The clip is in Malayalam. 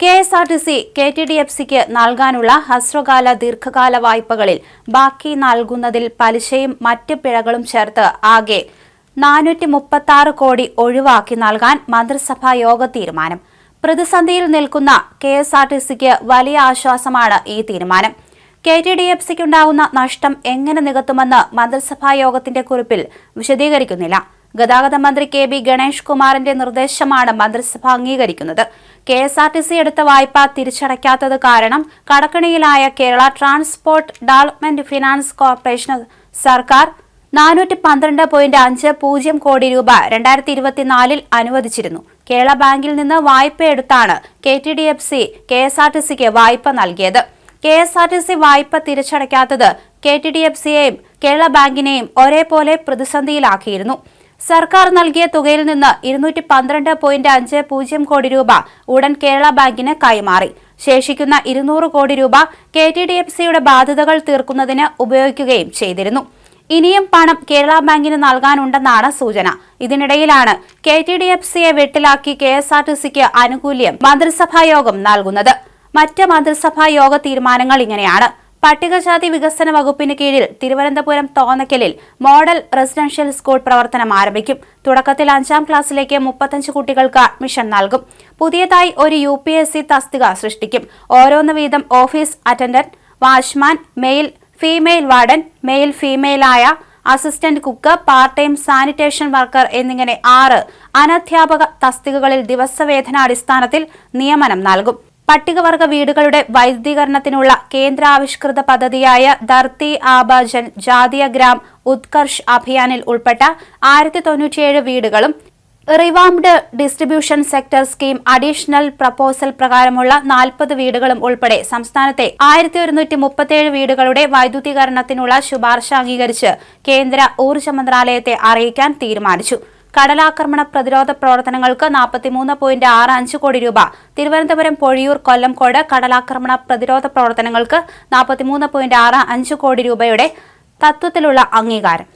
K S R T C K T D F സിക്ക് നൽകാനുള്ള ഹ്രസ്വകാല ദീർഘകാല വായ്പകളിൽ ബാക്കി നൽകുന്നതിൽ പലിശയും മറ്റ് പിഴകളും ചേർത്ത് ആകെ നാനൂറ്റി മുപ്പത്തി ആറ് കോടി ഒഴിവാക്കി നൽകാൻ മന്ത്രിസഭാ യോഗ തീരുമാനം. പ്രതിസന്ധിയിൽ നിൽക്കുന്ന കെ എസ് ആർ ടി സിക്ക് വലിയ ആശ്വാസമാണ് ഈ തീരുമാനം. കെ ടി ഡി എഫ് സിക്കുണ്ടാകുന്ന നഷ്ടം എങ്ങനെ നികത്തുമെന്ന് മന്ത്രിസഭാ യോഗത്തിന്റെ കുറിപ്പിൽ വിശദീകരിക്കുന്നില്ല. ഗതാഗത മന്ത്രി കെ ബി ഗണേഷ് കുമാറിന്റെ നിർദ്ദേശമാണ് മന്ത്രിസഭ അംഗീകരിക്കുന്നത്. K S R T C എടുത്ത വായ്പ തിരിച്ചടയ്ക്കാത്തത് കാരണം കടക്കണിയിലായ Kerala transport development finance corporation സർക്കാർ നാനൂറ്റി പന്ത്രണ്ട് പോയിന്റ് അഞ്ച് പൂജ്യം കോടി രൂപ രണ്ടായിരത്തി ഇരുപത്തിനാലിൽ അനുവദിച്ചിരുന്നു. കേരള ബാങ്കിൽ നിന്ന് വായ്പ എടുത്താണ് K T D F C K S R T സിക്ക് വായ്പ നൽകിയത്. K S R T C വായ്പ തിരിച്ചടയ്ക്കാത്തത് കെ ടി ഡി എഫ് സിയെയും കേരള ബാങ്കിനെയും ഒരേപോലെ പ്രതിസന്ധിയിലാക്കിയിരുന്നു. സർക്കാർ നൽകിയ തുകയിൽ നിന്ന് ഇരുന്നൂറ്റി പന്ത്രണ്ട് പോയിന്റ് അഞ്ച് പൂജ്യം കോടി രൂപ ഉടൻ കേരള ബാങ്കിന് കൈമാറി. ശേഷിക്കുന്ന ഇരുന്നൂറ് കോടി രൂപ കെ ടി ഡി എഫ് സിയുടെ ബാധ്യതകൾ തീർക്കുന്നതിന് ഉപയോഗിക്കുകയും ചെയ്തിരുന്നു. ഇനിയും പണം കേരള ബാങ്കിന് നൽകാനുണ്ടെന്നാണ് സൂചന. ഇതിനിടയിലാണ് കെ ടി ഡി എഫ് സിയെ വെട്ടിലാക്കി കെ എസ് ആർ ടി സിക്ക് ആനുകൂല്യം മന്ത്രിസഭാ യോഗം നൽകുന്നത്. മറ്റ് മന്ത്രിസഭാ യോഗ തീരുമാനങ്ങൾ ഇങ്ങനെയാണ്. പട്ടികജാതി വികസന വകുപ്പിന് കീഴിൽ തിരുവനന്തപുരം തോന്നക്കലിൽ മോഡൽ റെസിഡൻഷ്യൽ സ്കൂൾ പ്രവർത്തനം ആരംഭിക്കും. തുടക്കത്തിൽ അഞ്ചാം ക്ലാസ്സിലേക്ക് മുപ്പത്തഞ്ച് കുട്ടികൾക്ക് അഡ്മിഷൻ നൽകും. പുതിയതായി ഒരു യു പി എസ് സി തസ്തിക സൃഷ്ടിക്കും. ഓരോന്ന് വീതം office attendant watchman male female warden male ഫീമെയിലായ assistant cook part time sanitation worker എന്നിങ്ങനെ ആറ് അനധ്യാപക തസ്തികകളിൽ ദിവസവേതനാടിസ്ഥാനത്തിൽ നിയമനം നൽകും. പട്ടികവർഗ വീടുകളുടെ വൈദ്യുതീകരണത്തിനുള്ള കേന്ദ്രാവിഷ്കൃത പദ്ധതിയായ ധർത്തി ആബാജൻ ജൻ ജാതീയ ഗ്രാം ഉത്കർഷ് അഭിയാനിൽ ഉൾപ്പെട്ട ആയിരത്തി തൊണ്ണൂറ്റിയേഴ് വീടുകളും revamped distribution sector scheme additional proposal പ്രകാരമുള്ള നാൽപ്പത് വീടുകളും ഉൾപ്പെടെ സംസ്ഥാനത്തെ ആയിരത്തി ഒരുന്നൂറ്റി മുപ്പത്തിയേഴ് വീടുകളുടെ വൈദ്യുതീകരണത്തിനുള്ള ശുപാർശ അംഗീകരിച്ച് കേന്ദ്ര ഊർജ മന്ത്രാലയത്തെ അറിയിക്കാൻ തീരുമാനിച്ചു. കടലാക്രമണ പ്രതിരോധ പ്രവർത്തനങ്ങൾക്ക് നാൽപ്പത്തിമൂന്ന് പോയിന്റ് ആറ് അഞ്ച് കോടി രൂപ. തിരുവനന്തപുരം പൊഴിയൂർ കൊല്ലംകോട് കടലാക്രമണ പ്രതിരോധ പ്രവർത്തനങ്ങൾക്ക് നാൽപ്പത്തിമൂന്ന് പോയിന്റ് ആറ് അഞ്ച് കോടി രൂപയുടെ തത്വത്തിലുള്ള അംഗീകാരം.